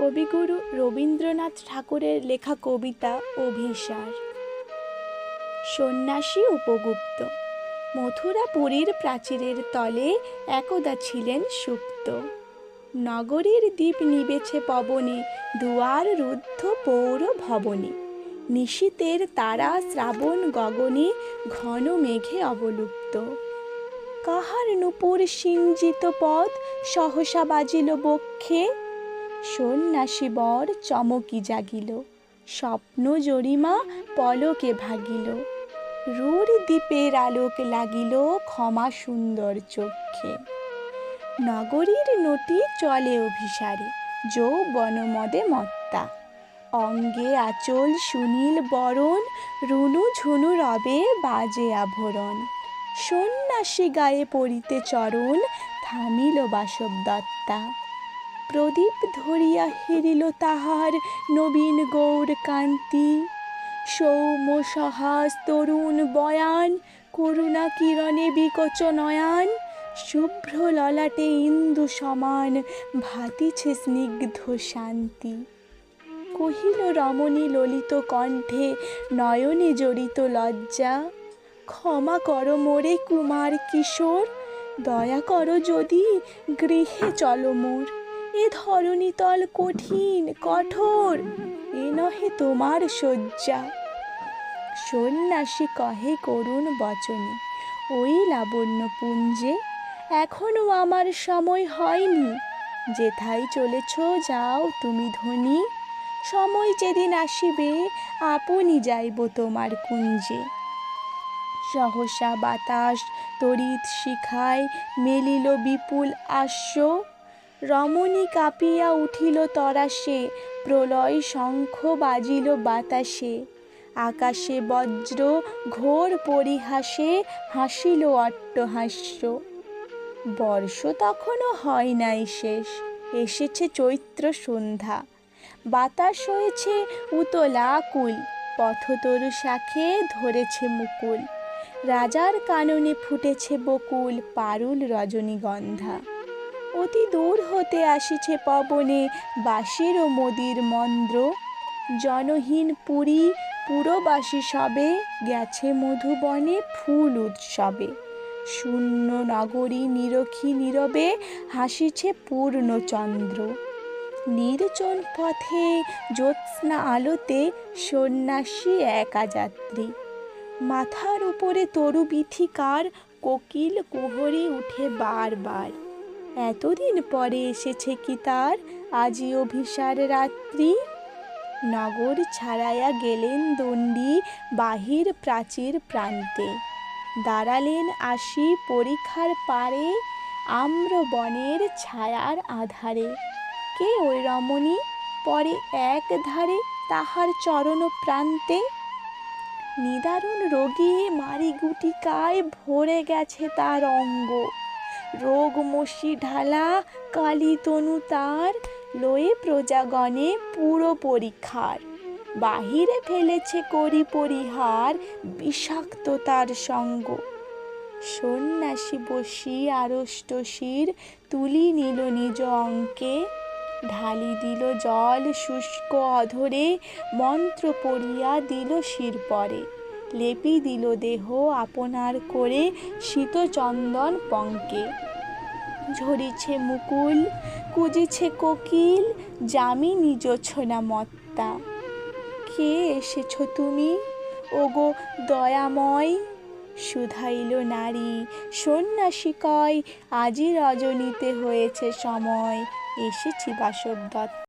কবিগুরু রবীন্দ্রনাথ ঠাকুরের লেখা কবিতা অভিসার সন্ন্যাসী উপগুপ্ত, মথুরাপুরীর প্রাচীরের তলে একদা ছিলেন সুপ্ত। নগরীর দ্বীপ নিবেছে পবনে, দুয়ার রুদ্ধ পৌর ভবনে। নিশীতের তারা শ্রাবণ গগনে ঘন মেঘে অবলুপ্ত। কাহার নূপুর সিঞ্জিত পথ, সহসা বাজিল বক্ষে সন্ন্যাসী বর চমকি জাগিল। স্বপ্ন জরিমা পলকে ভাগিল। রূঢ় দ্বীপের আলোক লাগিল ক্ষমা সুন্দর চক্ষে। নগরীর নটি চলে অভিসারে, যৌবন মদে মত্তা। অঙ্গে আচল সুনীল বরণ, রুনু ঝুনু রবে বাজে আভরণ। সন্ন্যাসী গায়ে পড়িতে চরণ, থামিল বাসব দত্তা প্রদীপ ধরিয়া হেরিল তাহার নবীন গৌর কান্তি। সৌম্য সহাস, তরুণ বয়ান, করুণা কিরণে বিকচ নয়ান। শুভ্র ললাটে ইন্দু সমান, ভাতিছে স্নিগ্ধ শান্তি। কহিল রমণী ললিত কণ্ঠে, নয়নে জড়িত লজ্জা। ক্ষমা করো মোরে কুমার কিশোর, দয়া করো যদি গৃহে চলো মোর। এ ধরণীতল কঠিন, কঠোর, এ নহে তোমার শয্যা। সন্ন্যাসী কহে করুণ বচনে, ওই লাবণ্য পুঞ্জে এখনও আমার সময় হয়নি। যেথায় চলেছ যাও তুমি ধনী, সময় যেদিন আসিবে আপনি যাইব তোমার কুঞ্জে। সহসা বাতাস তড়িৎ শিখায়, মেলিল বিপুল আস্য রমণী কাঁপিয়া উঠিল তরাসে প্রলয় শঙ্খ বাজিল বাতাসে। আকাশে বজ্র, ঘোর পরিহাসে হাসিল অট্টহাস্য। বর্ষ তখনও হয় নাই শেষ, এসেছে চৈত্র সন্ধ্যা। বাতাস হয়েছে উতলা কুল, পথতরু শাখে ধরেছে মুকুল। রাজার কাননে ফুটেছে বকুল, পারুল রজনীগন্ধা। অতি দূর হতে আসিছে পবনে বাঁশির ও মদির মন্দ্র। জনহীন পুরী, পুরবাসী সবে, গেছে মধুবনে ফুল উৎসবে। শূন্য নগরী নিরখী নীরবে হাসিছে পূর্ণচন্দ্র। নির্জন পথে জ্যোৎস্না আলোতে সন্ন্যাসী একা যাত্রী মাথার উপরে তরু বিথিকার কোকিল কুহরে উঠে বারবার। এতদিন পরে এসেছে কি তার? আজি অভিসার রাত্রি। নগর ছাড়াইয়া গেলেন দণ্ডী বাহির প্রাচীর প্রান্তে। দাঁড়ালেন আসি পরীক্ষার পারে আম্র বনের ছায়ার আধারে। কে ওই রমণী? পরে এক ধারে তাহার চরণ প্রান্তে। নিদারুণ রোগী মারি গুটিকায় ভরে গেছে তার অঙ্গ। রোগ মশি ঢালা, কালী তনু তার, লয়ে প্রজাগণে পুরো পরীক্ষার বাহিরে ফেলেছে করি পরিহার, বিষাক্ত তার সঙ্গ। সন্ন্যাসী বসি আড়ষ্ট শির তুলি নিল নিজ অঙ্কে। ঢালি দিল জল শুষ্ক অধরে, মন্ত্র পড়িয়া দিল শির পরে লেপি দিল দেহ আপনার করে শীতচন্দন পঙ্কে। ঝরিছে মুকুল, কুজিছে কোকিল জামি নিজ ছোনা মত্তা। কে এসেছ তুমি? ওগো দয়াময়। শুধাইল নারী সন্ন্যাসী কয় আজি রজনীতে হয়েছে সময়, এসেছি বাসব দত্ত